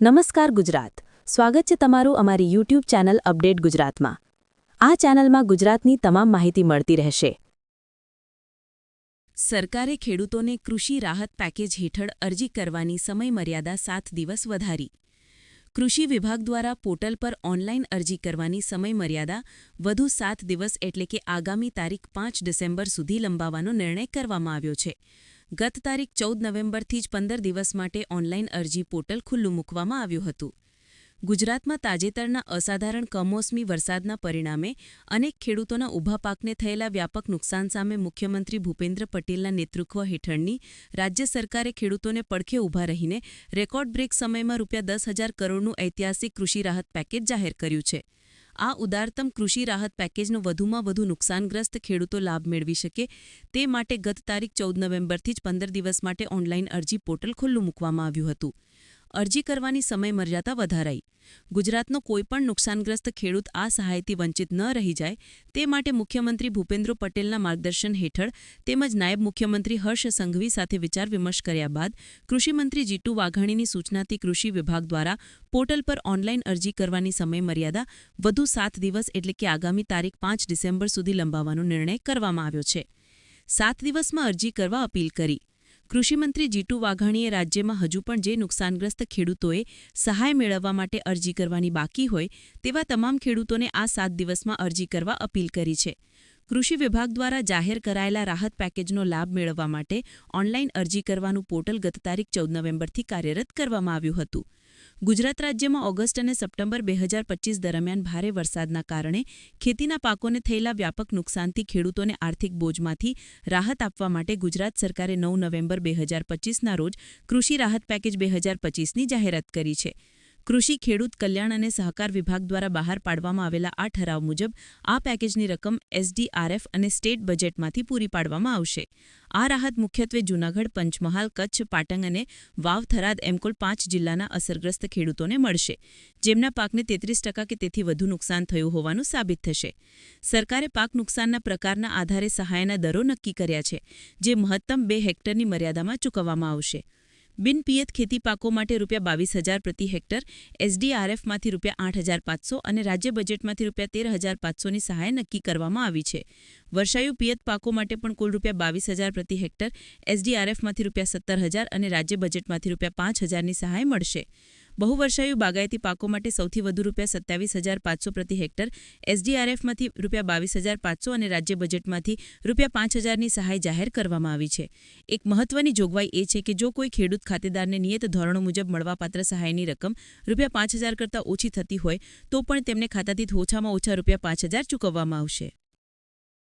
નમસ્કાર ગુજરાત. સ્વાગત છે તમારું અમારી યુટ્યુબ ચેનલ અપડેટ ગુજરાતમાં. આ ચેનલમાં ગુજરાતની તમામ માહિતી મળતી રહેશે. સરકારે ખેડૂતોને કૃષિ રાહત પેકેજ હેઠળ અરજી કરવાની સમયમર્યાદા સાત દિવસ વધારી. કૃષિ વિભાગ દ્વારા પોર્ટલ પર ઓનલાઈન અરજી કરવાની સમયમર્યાદા વધુ સાત દિવસ એટલે કે આગામી તારીખ પાંચ ડિસેમ્બર સુધી લંબાવવાનો નિર્ણય કરવામાં આવ્યો છે. ગત તારીખ ચૌદ નવેમ્બરથી જ પંદર દિવસ માટે ઓનલાઈન અરજી પોર્ટલ ખુલ્લું મૂકવામાં આવ્યું હતું. ગુજરાતમાં તાજેતરના અસાધારણ કમોસમી વરસાદના પરિણામે અનેક ખેડૂતોના ઊભા પાકને થયેલા વ્યાપક નુકસાન સામે મુખ્યમંત્રી ભૂપેન્દ્ર પટેલના નેતૃત્વ હેઠળની રાજ્ય સરકારે ખેડૂતોને પડખે ઊભા રહીને રેકોર્ડ બ્રેક સમયમાં રૂપિયા દસ હજાર કરોડનું ઐતિહાસિક કૃષિ રાહત પેકેજ જાહેર કર્યું છે. આ ઉદારતમ કૃષિ રાહત પેકેજનો વધુમાં વધુ નુકસાનગ્રસ્ત ખેડૂતો લાભ મેળવી શકે તે માટે ગત તારીખ ચૌદ નવેમ્બરથી જ પંદર દિવસ માટે ઓનલાઈન અરજી પોર્ટલ ખુલ્લું મૂકવામાં આવ્યું હતું. અરજી કરવાની સમયમર્યાદા વધારાઈ. ગુજરાતનો કોઈપણ નુકસાનગ્રસ્ત ખેડૂત આ સહાયથી વંચિત ન રહી જાય, તે માટે મુખ્યમંત્રી ભૂપેન્દ્ર પટેલના માર્ગદર્શન હેઠળ તેમજ નાયબ મુખ્યમંત્રી હર્ષ સંઘવી સાથે વિચાર વિમર્શ કર્યા બાદ કૃષિમંત્રી જીતુ વાઘાણીની સૂચનાથી કૃષિ વિભાગ દ્વારા પોર્ટલ પર ઓનલાઈન અરજી કરવાની સમયમર્યાદા વધુ સાત દિવસ એટલે કે આગામી તારીખ પાંચ ડિસેમ્બર સુધી લંબાવવાનો નિર્ણય કરવામાં આવ્યો છે. સાત દિવસમાં અરજી કરવા અપીલ કરી. કૃષિમંત્રી જીતુ વાઘાણીએ રાજ્યમાં હજુ પણ જે નુકસાનગ્રસ્ત ખેડૂતોએ સહાય મેળવવા માટે અરજી કરવાની બાકી હોય તેવા તમામ ખેડૂતોને આ સાત દિવસમાં અરજી કરવા અપીલ કરી છે. કૃષિ વિભાગ દ્વારા જાહેર કરાયેલા રાહત પેકેજનો લાભ મેળવવા માટે ઓનલાઈન અરજી કરવાનું પોર્ટલ ગત તારીખ ચૌદ નવેમ્બરથી કાર્યરત કરવામાં આવ્યું હતું. ગુજરાત રાજ્યમાં ઓગસ્ટ અને સપ્ટેમ્બર બે હજાર પચીસ દરમિયાન ભારે વરસાદના કારણે ખેતીના પાકોને થયેલા વ્યાપક નુકસાનથી ખેડૂતોને આર્થિક બોજમાંથી રાહત આપવા માટે ગુજરાત સરકારે નવ નવેમ્બર બે હજાર પચીસના રોજ કૃષિ રાહત પેકેજ બે હજાર પચીસની જાહેરાત કરી છે. કૃષિ, ખેડૂત કલ્યાણ અને સહકાર વિભાગ દ્વારા બહાર પાડવામાં આવેલા આ ઠરાવ મુજબ આ પેકેજની રકમ એસડીઆરએફ અને સ્ટેટ બજેટમાંથી પૂરી પાડવામાં આવશે. આ રાહત મુખ્યત્વે જૂનાગઢ, પંચમહાલ, કચ્છ, પાટણ અને વાવ થરાદ એમ કુલ પાંચ જિલ્લાના અસરગ્રસ્ત ખેડૂતોને મળશે, જેમના પાકને તેત્રીસ ટકા કે તેથી વધુ નુકસાન થયું હોવાનું સાબિત થશે. સરકારે પાક નુકસાનના પ્રકારના આધારે સહાયના દરો નક્કી કર્યા છે, જે મહત્તમ બે હેક્ટરની મર્યાદામાં ચૂકવવામાં આવશે. બિનપિયત ખેતી પાકો માટે રૂપિયા બાવીસ હજાર પ્રતિ હેક્ટર એસડીઆરએફમાંથી રૂપિયા આઠ હજાર પાંચસો અને રાજ્ય બજેટમાંથી રૂપિયા તેર હજાર પાંચસોની સહાય નક્કી કરવામાં આવી છે. વર્ષાયુ પિયત પાકો માટે પણ કુલ રૂપિયા બાવીસ હજાર પ્રતિ હેક્ટર એસડીઆરએફમાંથી રૂપિયા સત્તર હજાર અને રાજ્ય બજેટમાંથી રૂપિયા પાંચ હજારની સહાય મળશે. બહુવર્ષાયુ બાગાયતી પાકો માટે સૌથી વધુ રૂપિયા સત્યાવીસ હજાર પાંચસો પ્રતિ હેક્ટર એસડીઆરએફમાંથી રૂપિયા બાવીસ હજાર પાંચસો અને રાજ્ય બજેટમાંથી રૂપિયા પાંચ હજારની સહાય જાહેર કરવામાં આવી છે. એક મહત્વની જોગવાઈ એ છે કે જો કોઈ ખેડૂત ખાતેદારને નિયત ધોરણો મુજબ મળવાપાત્ર સહાયની રકમ રૂપિયા પાંચ હજાર કરતાં ઓછી થતી હોય, તો પણ તેમને ખાતાથી ઓછામાં ઓછા રૂપિયા પાંચ હજાર ચૂકવવામાં આવશે.